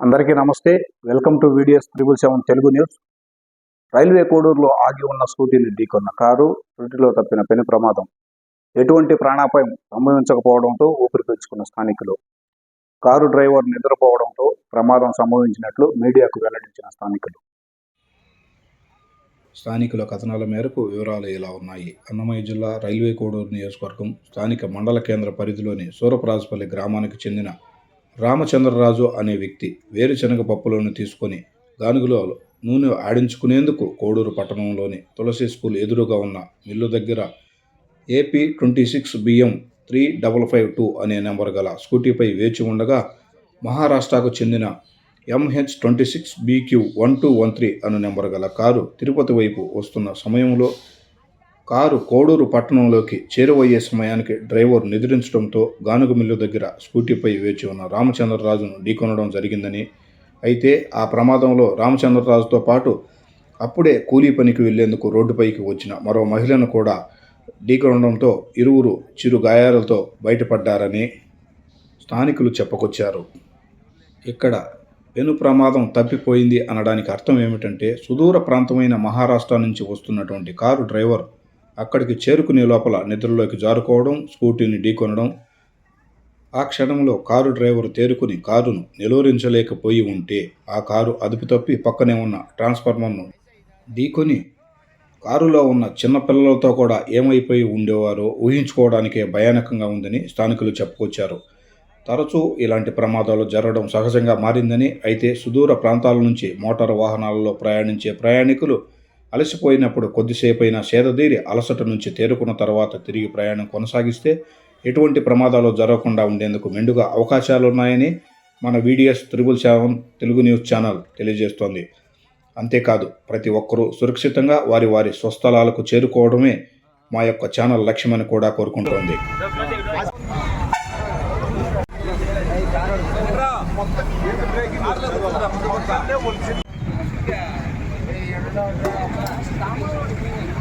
అందరికీ నమస్తే. Welcome to videos triple seven Telugu news. Railway కోడూరులో ఆగి ఉన్న స్కూటీని ఢీకొన్న కారు త్రుటిలో తప్పిన పెను ప్రమాదం. ఎటువంటి ప్రాణాపాయం సంభవించకపోవడంతో ఊపిరి పీల్చుకున్న స్థానికులు. కారు డ్రైవర్ నిద్రపోవడంతో ప్రమాదం సంభవించినట్లు మీడియాకు వెల్లడించిన స్థానికులు. స్థానికుల కథనాల మేరకు వివరాలు ఇలా ఉన్నాయి. అన్నమయ్య జిల్లా రైల్వే కోడూరు నియోజకవర్గం స్థానిక మండల కేంద్ర పరిధిలోని సూరప్రాజపల్లి గ్రామానికి చెందిన రామచంద్రరాజు అనే వ్యక్తి వేరుశనగ పప్పులను తీసుకొని గానుగులో నూనె ఆడించుకునేందుకు కోడూరు పట్టణంలోని తులసి స్కూల్ ఎదురుగా ఉన్న మిల్లు దగ్గర AP twenty six BM three double five two అనే నెంబర్ గల స్కూటీపై వేచి ఉండగా మహారాష్ట్రకు చెందిన MH twenty six BQ one two one three అను నెంబర్ గల కారు తిరుపతి వైపు వస్తున్న సమయంలో కారు కోడూరు పట్టణంలోకి చేరువయ్యే సమయానికి డ్రైవర్ నిద్రించడంతో గానుగ మిల్లు దగ్గర స్కూటీపై వేచి ఉన్న రామచంద్రరాజును ఢీకొనడం జరిగిందని. అయితే ఆ ప్రమాదంలో రామచంద్రరాజుతో పాటు అప్పుడే కూలీ పనికి వెళ్ళేందుకు రోడ్డుపైకి వచ్చిన మరో మహిళను కూడా ఢీకొనడంతో ఇరువురు చిరు గాయాలతో బయటపడ్డారని స్థానికులు చెప్పుకొచ్చారు. ఇక్కడ పెను ప్రమాదం తప్పిపోయింది అనడానికి అర్థం ఏమిటంటే సుదూర ప్రాంతమైన మహారాష్ట్ర నుంచి వస్తున్నటువంటి కారు డ్రైవర్ అక్కడికి చేరుకునే లోపల నిద్రలోకి జారుకోవడం స్కూటీని ఢీకొనడం ఆ క్షణంలో కారు డ్రైవర్ తేరుకుని కారును నిలువరించలేకపోయి ఉంటే ఆ కారు అదుపు తప్పి పక్కనే ఉన్న ట్రాన్స్ఫార్మర్ను ఢీకొని కారులో ఉన్న చిన్న పిల్లలతో కూడా ఏమైపోయి ఉండేవారో ఊహించుకోవడానికే భయానకంగా ఉందని స్థానికులు చెప్పుకొచ్చారు. తరచూ ఇలాంటి ప్రమాదాలు జరగడం సహజంగా మారిందని అయితే సుదూర ప్రాంతాల నుంచి మోటారు వాహనాలలో ప్రయాణించే ప్రయాణికులు అలసిపోయినప్పుడు కొద్దిసేపైనా సేదదీరి అలసట నుంచి తేరుకున్న తర్వాత తిరిగి ప్రయాణం కొనసాగిస్తే ఎటువంటి ప్రమాదాలు జరగకుండా ఉండేందుకు మెండుగా అవకాశాలున్నాయని మన videos triple seven Telugu news channel తెలియజేస్తోంది. అంతేకాదు ప్రతి ఒక్కరూ సురక్షితంగా వారి వారి స్వస్థలాలకు చేరుకోవడమే మా యొక్క ఛానల్ లక్ష్యమని కూడా కోరుకుంటోంది. ఫోన్ 咱们。